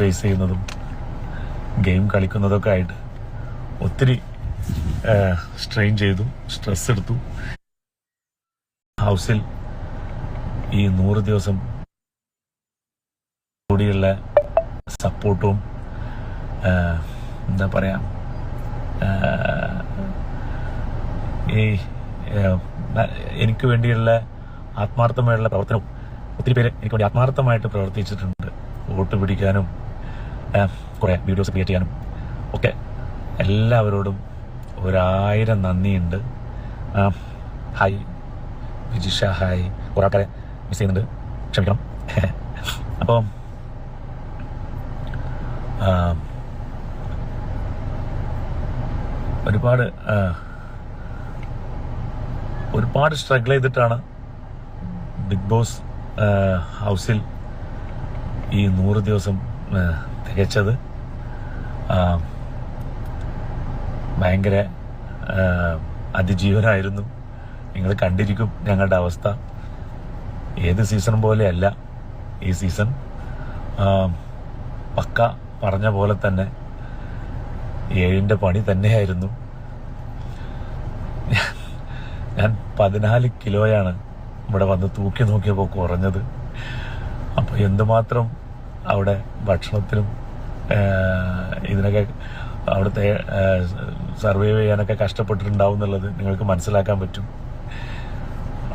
Face ചെയ്യുന്നതും game കളിക്കുന്നതൊക്കെ ആയിട്ട് ഒത്തിരി സ്ട്രെയിൻ ചെയ്തു സ്ട്രെസ് എടുത്തു. ഹൗസിൽ ഈ നൂറ് ദിവസം കൂടിയുള്ള സപ്പോർട്ടും എന്താ പറയാ ആ, ഈ എനിക്ക് വേണ്ടിയുള്ള ആത്മാർത്ഥമായുള്ള പ്രവർത്തനവും ഒത്തിരി പേര് എനിക്ക് വേണ്ടി ആത്മാർത്ഥമായിട്ട് പ്രവർത്തിച്ചിട്ടുണ്ട്. വോട്ട് പിടിക്കാനും കുറെ വീഡിയോസ് ക്രിയേറ്റ് ചെയ്യാനും. ഒക്കെ എല്ലാവരോടും ഒരായിരം നന്ദിയുണ്ട്. ഹായ് വിജിഷ ഹായ് കുറെ ആൾക്കാരെ മിസ് ചെയ്യുന്നുണ്ട്. ക്ഷമിക്കണം. അപ്പോൾ ഒരുപാട് ഒരുപാട് സ്ട്രഗിൾ ചെയ്തിട്ടാണ് ബിഗ് ബോസ് ഹൗസിൽ ഈ നൂറ് ദിവസം തികച്ചത് ഭയങ്കര അതിജീവനായിരുന്നു. നിങ്ങൾ കണ്ടിരിക്കും ഞങ്ങളുടെ അവസ്ഥ. ഏത് സീസൺ പോലെയല്ല ഈ സീസൺ. പക്ക പറഞ്ഞ പോലെ തന്നെ ഏഴിന്റെ പണി തന്നെയായിരുന്നു. ഞാൻ പതിനാല് കിലോയാണ് ഇവിടെ വന്ന് തൂക്കി നോക്കിയപ്പോൾ കുറഞ്ഞത്. അപ്പോൾ എന്തുമാത്രം അവിടെ ഭക്ഷണത്തിനും ഇതിനൊക്കെ അവിടുത്തെ സർവൈവ് ചെയ്യാനൊക്കെ കഷ്ടപ്പെട്ടിട്ടുണ്ടാവും എന്നുള്ളത് നിങ്ങൾക്ക് മനസ്സിലാക്കാൻ പറ്റും.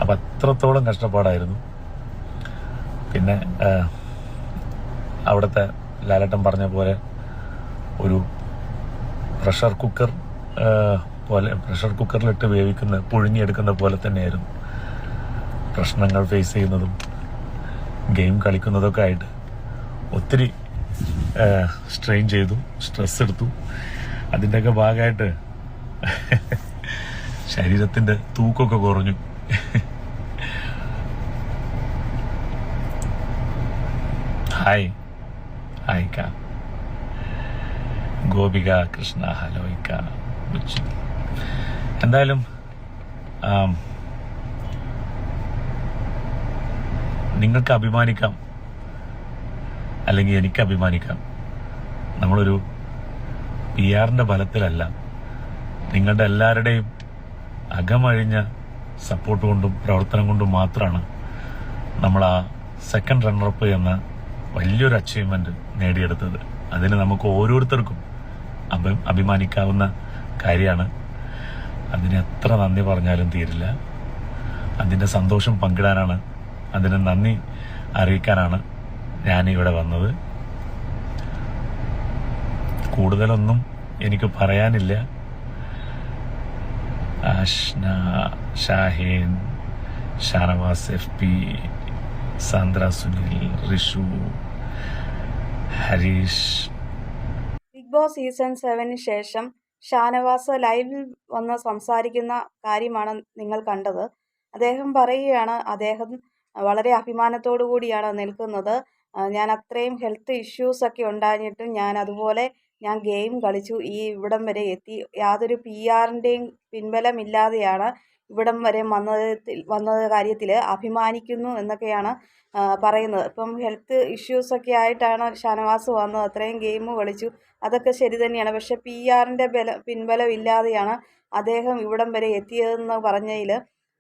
അപ്പം അത്രത്തോളം കഷ്ടപ്പാടായിരുന്നു. പിന്നെ അവിടുത്തെ ലാലട്ടൻ പറഞ്ഞ പോലെ ഒരു പ്രഷർ കുക്കർ പോലെ പ്രഷർ കുക്കറിലിട്ട് വേവിക്കുന്ന പുഴുങ്ങിയെടുക്കുന്ന പോലെ തന്നെയായിരുന്നു. പ്രശ്നങ്ങൾ ഫേസ് ചെയ്യുന്നതും ഗെയിം കളിക്കുന്നതൊക്കെ ആയിട്ട് ഒത്തിരി സ്ട്രെയിൻ ചെയ്തു സ്ട്രെസ് എടുത്തു. അതിന്റെയൊക്കെ ഭാഗമായിട്ട് ശരീരത്തിന്റെ തൂക്കമൊക്കെ കുറഞ്ഞു. ഹായ് ഹായ് കാ ഗോപിക കൃഷ്ണ ബുച്ചി എന്തായാലും നിങ്ങൾക്ക് അഭിമാനിക്കാം. അല്ലെങ്കിൽ എനിക്ക് അഭിമാനിക്കാം. നമ്മളൊരു പി ആറിന്റെ ബലത്തിലല്ല നിങ്ങളുടെ എല്ലാവരുടെയും അകമഴിഞ്ഞ സപ്പോർട്ട് കൊണ്ടും പ്രവർത്തനം കൊണ്ടും മാത്രമാണ് നമ്മൾ ആ സെക്കൻഡ് റണ്ണറപ്പ് എന്ന വലിയൊരു അച്ചീവ്മെന്റ് നേടിയെടുത്തത്. അതിന് നമുക്ക് ഓരോരുത്തർക്കും അഭി അഭിമാനിക്കാവുന്ന കാര്യമാണ്. അതിന് എത്ര നന്ദി പറഞ്ഞാലും തീരില്ല. അതിന്റെ സന്തോഷം പങ്കിടാനാണ് അതിന് നന്ദി അറിയിക്കാനാണ് ഞാൻ ഇവിടെ വന്നത്. കൂടുതലൊന്നും എനിക്ക് പറയാനില്ല. Ashna Shaheen Shanavas F P Sandra Sunil Rishu Harish. Big boss season seven ശേഷം ഷാനവാസ് ലൈവിൽ വന്ന് സംസാരിക്കുന്ന കാര്യമാണ് നിങ്ങൾ കണ്ടത്. അദ്ദേഹം പറയുകയാണ് അദ്ദേഹം വളരെ അഭിമാനത്തോടു കൂടിയാണ് നിൽക്കുന്നത്. ഞാൻ അത്രയും ഹെൽത്ത് ഇഷ്യൂസ് ഒക്കെ ഉണ്ടായിട്ടും ഞാൻ അതുപോലെ ഞാൻ ഗെയിം കളിച്ചു. ഈ ഇവിടം വരെ എത്തി. യാതൊരു പി ആറിന്റെയും പിൻബലമില്ലാതെയാണ് ഇവിടം വരെ വന്നത് വന്നത് കാര്യത്തിൽ അഭിമാനിക്കുന്നു എന്നൊക്കെയാണ് പറയുന്നത്. ഇപ്പം ഹെൽത്ത് ഇഷ്യൂസ് ഒക്കെ ആയിട്ടാണ് ഷാനവാസ് വന്നത്. അത്രയും ഗെയിം കളിച്ചു. അതൊക്കെ ശരി തന്നെയാണ്. പക്ഷേ പി ആറിന്റെ ബല പിൻബലം ഇല്ലാതെയാണ് അദ്ദേഹം ഇവിടം വരെ എത്തിയതെന്ന് പറഞ്ഞതിൽ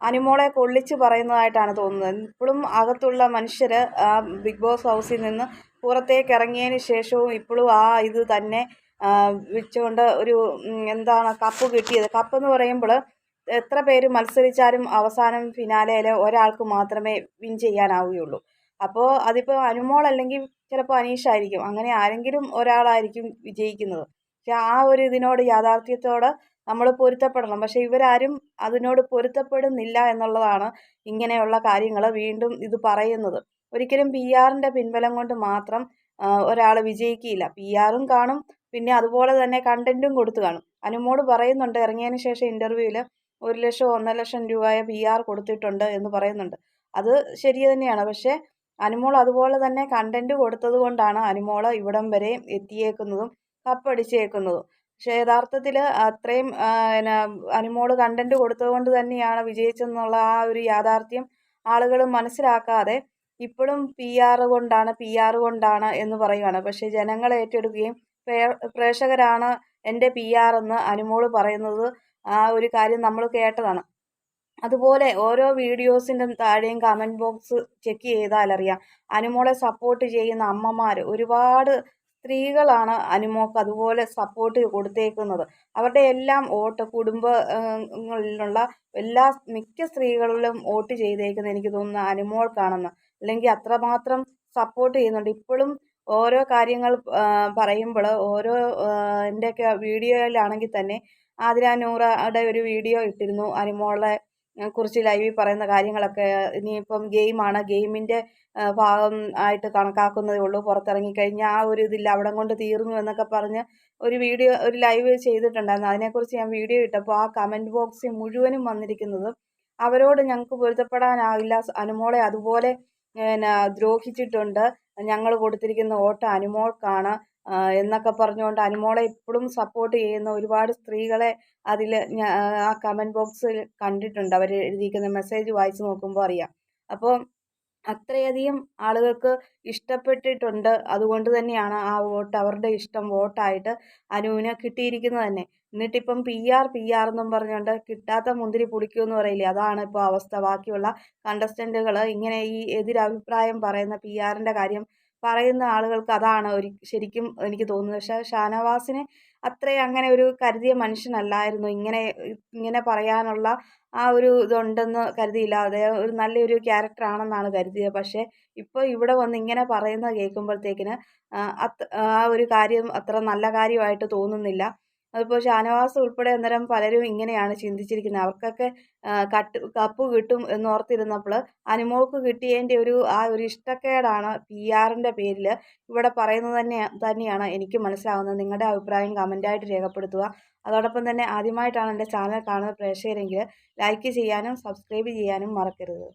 അനുമോളെ കൊള്ളിച്ച് പറയുന്നതായിട്ടാണ് തോന്നുന്നത്. ഇപ്പോഴും അകത്തുള്ള മനുഷ്യർ ആ ബിഗ് ബോസ് ഹൗസിൽ നിന്ന് പുറത്തേക്ക് ഇറങ്ങിയതിന് ശേഷവും ഇപ്പോഴും ആ ഇത് തന്നെ വെച്ചുകൊണ്ട് ഒരു എന്താണ് കപ്പ് കിട്ടിയത്. കപ്പ് എന്ന് പറയുമ്പോൾ എത്ര പേര് മത്സരിച്ചാലും അവസാനം ഫിനാലയിൽ ഒരാൾക്ക് മാത്രമേ വിൻ ചെയ്യാനാവുകയുള്ളൂ. അപ്പോൾ അതിപ്പോൾ അനുമോൾ അല്ലെങ്കിൽ ചിലപ്പോൾ അനീഷ് ആയിരിക്കും. അങ്ങനെ ആരെങ്കിലും ഒരാളായിരിക്കും വിജയിക്കുന്നത്. പക്ഷെ ആ ഒരു ഇതിനോട് യാഥാർത്ഥ്യത്തോട് നമ്മൾ പൊരുത്തപ്പെടണം. പക്ഷെ ഇവരാരും അതിനോട് പൊരുത്തപ്പെടുന്നില്ല എന്നുള്ളതാണ് ഇങ്ങനെയുള്ള കാര്യങ്ങൾ വീണ്ടും ഇത് പറയുന്നത്. ഒരിക്കലും പി ആറിന്റെ പിൻബലം കൊണ്ട് മാത്രം ഒരാൾ വിജയിക്കില്ല. പി ആറും കാണും പിന്നെ അതുപോലെ തന്നെ കണ്ടന്റും കൊടുത്തു കാണും. അനുമോട് പറയുന്നുണ്ട് ഇറങ്ങിയതിന് ശേഷം ഇന്റർവ്യൂവിൽ ഒരു ലക്ഷം ഒന്നര ലക്ഷം രൂപയെ പി ആർ കൊടുത്തിട്ടുണ്ട് എന്ന് പറയുന്നുണ്ട്. അത് ശരി തന്നെയാണ്. പക്ഷേ അനുമോൾ അതുപോലെ തന്നെ കണ്ടന്റ് കൊടുത്തത് കൊണ്ടാണ് അനുമോൾ ഇവിടം വരെ എത്തിയേക്കുന്നതും കപ്പടിച്ചേക്കുന്നതും. പക്ഷേ യഥാർത്ഥത്തിൽ അത്രയും പിന്നെ അനുമോൾ കണ്ടന്റ് കൊടുത്തത് കൊണ്ട് തന്നെയാണ് വിജയിച്ചതെന്നുള്ള ആ ഒരു യാഥാർത്ഥ്യം ആളുകൾ മനസ്സിലാക്കാതെ ഇപ്പോഴും പി ആർ കൊണ്ടാണ് പി ആർ കൊണ്ടാണ് എന്ന് പറയുകയാണ് പക്ഷേ ജനങ്ങൾ ഏറ്റെടുക്കുകയും പ്രേക്ഷകരാണ് എന്റെ പി ആർ എന്ന് അനുമോൾ പറയുന്നത് ആ ഒരു കാര്യം നമ്മൾ കേട്ടതാണ്. അതുപോലെ ഓരോ വീഡിയോസിന്റെ താഴെയും കമന്റ് ബോക്സ് ചെക്ക് ചെയ്താലറിയാം. അനുമോളെ സപ്പോർട്ട് ചെയ്യുന്ന അമ്മമാർ ഒരുപാട് സ്ത്രീകളാണ് അനുമോൾക്ക് അതുപോലെ സപ്പോർട്ട് കൊടുത്തേക്കുന്നത്. അവരുടെ എല്ലാം വോട്ട് കുടുംബങ്ങളിലുള്ള എല്ലാ മിക്ക സ്ത്രീകളിലും വോട്ട് ചെയ്തേക്കുന്നത് എനിക്ക് തോന്നുന്നു അനുമോൾക്കാണെന്ന്. അല്ലെങ്കിൽ അത്രമാത്രം സപ്പോർട്ട് ചെയ്യുന്നുണ്ട്. ഇപ്പോഴും ഓരോ കാര്യങ്ങൾ പറയുമ്പോൾ ഓരോ എന്റെയൊക്കെ വീഡിയോയിലാണെങ്കിൽ തന്നെ ആതിര നൂറയുടെ ഒരു വീഡിയോ ഇട്ടിരുന്നു അനുമോളെ കുറിച്ച് ലൈവിൽ പറയുന്ന കാര്യങ്ങളൊക്കെ ഇനിയിപ്പം ഗെയിമാണ്. ഗെയിമിന്റെ ഭാഗം ആയിട്ട് കണക്കാക്കുന്നതേ ഉള്ളൂ. പുറത്തിറങ്ങിക്കഴിഞ്ഞാൽ ആ ഒരു ഇതില്ല. അവിടം കൊണ്ട് തീർന്നു എന്നൊക്കെ പറഞ്ഞ് ഒരു വീഡിയോ ഒരു ലൈവ് ചെയ്തിട്ടുണ്ടായിരുന്നു. അതിനെക്കുറിച്ച് ഞാൻ വീഡിയോ ഇട്ടപ്പോൾ ആ കമന്റ് ബോക്സിൽ മുഴുവനും വന്നിരിക്കുന്നത് അവരോട് ഞങ്ങൾക്ക് പൊരുത്തപ്പെടാനാവില്ല. അനുമോളെ അതുപോലെ പിന്നെ ദ്രോഹിച്ചിട്ടുണ്ട്. ഞങ്ങൾ കൊടുത്തിരിക്കുന്ന വോട്ട് അനുമോൾക്കാണ്. എന്നൊക്കെ പറഞ്ഞുകൊണ്ട് അനുമോളെ ഇപ്പോഴും സപ്പോർട്ട് ചെയ്യുന്ന ഒരുപാട് സ്ത്രീകളെ അതിൽ ആ കമന്റ് ബോക്സിൽ കണ്ടിട്ടുണ്ട്. അവർ എഴുതിയിരിക്കുന്ന മെസ്സേജ് വായിച്ച് നോക്കുമ്പോൾ അറിയാം. അപ്പോൾ അത്രയധികം ആളുകൾക്ക് ഇഷ്ടപ്പെട്ടിട്ടുണ്ട്. അതുകൊണ്ട് തന്നെയാണ് ആ വോട്ട് അവരുടെ ഇഷ്ടം വോട്ടായിട്ട് അനുവിന് കിട്ടിയിരിക്കുന്നത് തന്നെ. എന്നിട്ടിപ്പം പി ആർ പി ആർ എന്നും പറഞ്ഞുകൊണ്ട് കിട്ടാത്ത മുന്തിരി പുളിക്കുമെന്ന് പറയില്ലേ? അതാണ് ഇപ്പോൾ അവസ്ഥ. ബാക്കിയുള്ള കണ്ടസ്റ്റന്റുകൾ ഇങ്ങനെ ഈ എതിരഭിപ്രായം പറയുന്ന പി ആറിന്റെ കാര്യം പറയുന്ന ആളുകൾക്ക് അതാണ് ഒരു ശരിക്കും എനിക്ക് തോന്നുന്നത്. പക്ഷേ ഷാനവാസിനെ അത്രയും അങ്ങനെ ഒരു കരുതിയ മനുഷ്യനല്ലായിരുന്നു. ഇങ്ങനെ ഇങ്ങനെ പറയാനുള്ള ആ ഒരു ഇതുണ്ടെന്ന് കരുതിയില്ല. അദ്ദേഹം ഒരു നല്ലൊരു ക്യാരക്ടറാണെന്നാണ് കരുതിയത്. പക്ഷേ ഇപ്പോൾ ഇവിടെ വന്ന് ഇങ്ങനെ പറയുന്നത് കേൾക്കുമ്പോഴത്തേക്കിന് ആ ഒരു കാര്യം അത്ര നല്ല കാര്യമായിട്ട് തോന്നുന്നില്ല. അതിപ്പോൾ ഷാനവാസ് ഉൾപ്പെടെ അന്നേരം പലരും ഇങ്ങനെയാണ് ചിന്തിച്ചിരിക്കുന്നത്. അവർക്കൊക്കെ കട്ട് കപ്പ് കിട്ടും എന്നോർത്തിരുന്നപ്പോൾ അനുമോൾക്ക് കിട്ടിയതിന്റെ ഒരു ആ ഒരു ഇഷ്ടക്കേടാണ് പി ആറിന്റെ പേരിൽ. ഇവിടെ പറയുന്നത് തന്നെ തന്നെയാണ് എനിക്ക് മനസ്സിലാവുന്നത്. നിങ്ങളുടെ അഭിപ്രായം കമന്റായിട്ട് രേഖപ്പെടുത്തുക. അതോടൊപ്പം തന്നെ ആദ്യമായിട്ടാണ് എന്റെ ചാനൽ കാണുന്ന പ്രേക്ഷകരെങ്കിൽ ലൈക്ക് ചെയ്യാനും സബ്സ്ക്രൈബ് ചെയ്യാനും മറക്കരുത്.